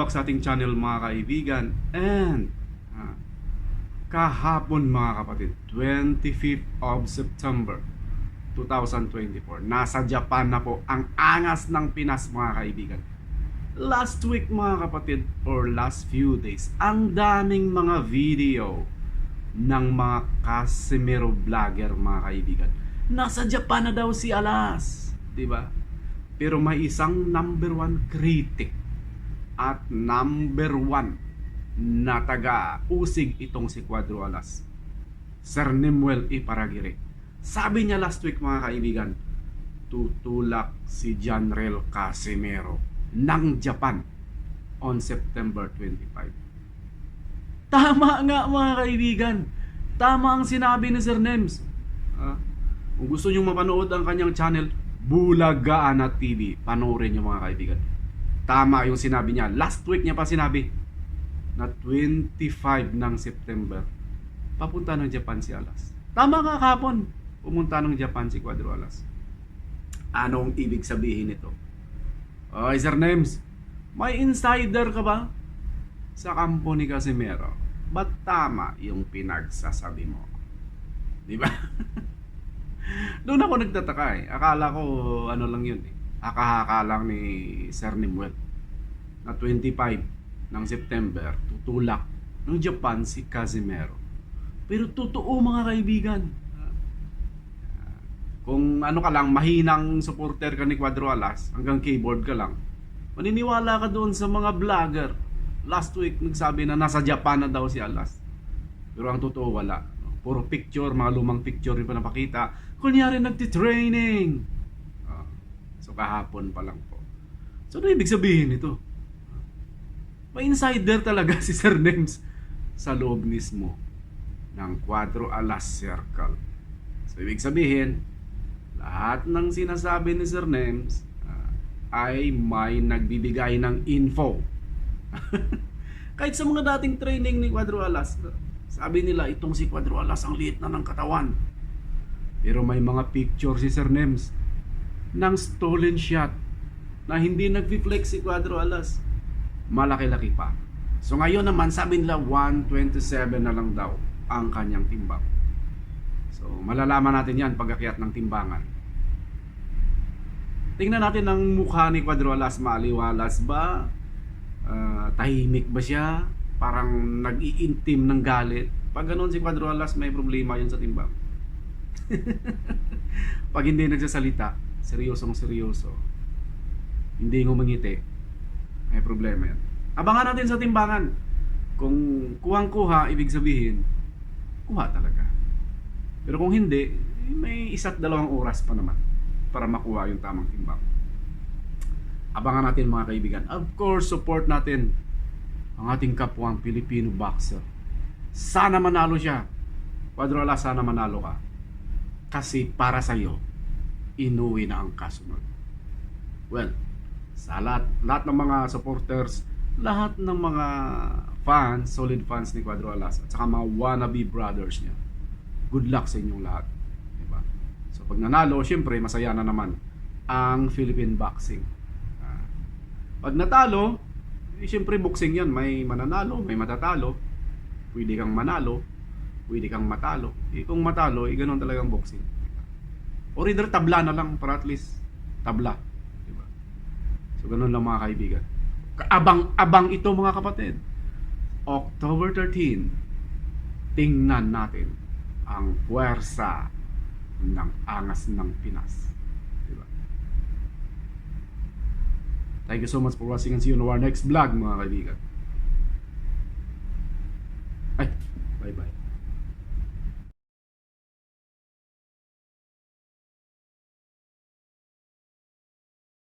back sa ating channel mga kaibigan. And ah, kahapon mga kapatid, 25th of September 2024. Nasa Japan na po ang angas ng Pinas mga kaibigan. Last week mga kapatid or last few days, ang daming mga video ng mga Casimiro vlogger mga kaibigan. Nasa Japan na daw si Alas, ba? Pero may isang number one critic at number one na taga-usig itong si Cuadro Alas. Sir Nemuel Iparagire. Sabi niya last week mga kaibigan, tutulak si Janrel Casimero ng Japan on September 25. Tama nga mga kaibigan. Tama ang sinabi ni Sir Nems. Ah, kung gusto nyo mapanood ang kanyang channel, Bulagaan at TV. Panoorin nyo mga kaibigan. Tama yung sinabi niya. Last week niya pa sinabi na 25 ng September, papunta ng Japan si Alas. Tama nga kahapon, pumunta ng Japan si Cuadro Alas. Anong ibig sabihin nito? Oy, Sir Nems, may insider ka ba sa kampo ni Casimero? Ba't tama yung pinagsasabi mo? Di ba? Doon ako nagtataka eh. Akala ko ano lang yun eh. Akahaka lang ni Sir Nimwet na 25 ng September tutulak ng Japan si Casimero. Pero totoo mga kaibigan. Kung ano ka lang, mahinang supporter ka ni Cuadro Alas, hanggang keyboard ka lang, maniniwala ka doon sa mga vlogger. Last week, nagsabi na nasa Japan na daw si Alas. Pero ang totoo, wala. Puro picture, mga lumang picture yung pinapakita. Kunyari nagtitraining. Ah, so kahapon pa lang po. So ano ibig sabihin nito? May insider talaga si Sir Nems sa loob mismo ng Quadro Alas Circle. So ibig sabihin, lahat ng sinasabi ni Sir Nems ah, ay may nagbibigay ng info. Kahit sa mga dating training ni Quadro Alas, sabi nila itong si Quadro Alas ang liit na ng katawan. Pero may mga picture si Sir Nems ng stolen shot na hindi nag-flex si Quadro Alas. Malaki-laki pa. So ngayon naman sabi nila 127 na lang daw ang kanyang timbang. So malalaman natin yan pag akyat ng timbangan. Tingnan natin ang mukha ni Quadro Alas. Maaliwalas ba? Ah, tahimik ba siya? Parang nag-iintim ng galit. Pag ganun si Quadro Alas, may problema yun sa timbang. Pag hindi nagsasalita, seryosong seryoso, hindi ngumangiti, may problema yan. Abangan natin sa timbangan. Kung kuhang-kuha, ibig sabihin, kuha talaga. Pero kung hindi, may isa't dalawang oras pa naman para makuha yung tamang timbang. Abangan natin mga kaibigan. Of course, support natin ang ating kapwang Filipino boxer. Sana manalo siya. Quadrola, sana manalo ka. Kasi para sa'yo, inuwi na ang kasunod. Well, sa lahat, lahat ng mga supporters, lahat ng mga fans, solid fans ni Quadro Alas, at saka mga wannabe brothers niya, good luck sa inyong lahat. Diba? So pag nanalo, syempre, masaya na naman ang Philippine boxing. Ah, pag natalo, eh, syempre boxing yan, may mananalo, may matatalo, pwede kang manalo, pwede kang matalo. Eh, kung matalo, eh, ganun talagang boxing. Or either tabla na lang para at least tabla. So ganun lang mga kaibigan. Abang-abang ito mga kapatid. October 13, tingnan natin ang puwersa ng angas ng Pinas. Diba? Thank you so much for watching and see you on our next vlog mga kaibigan.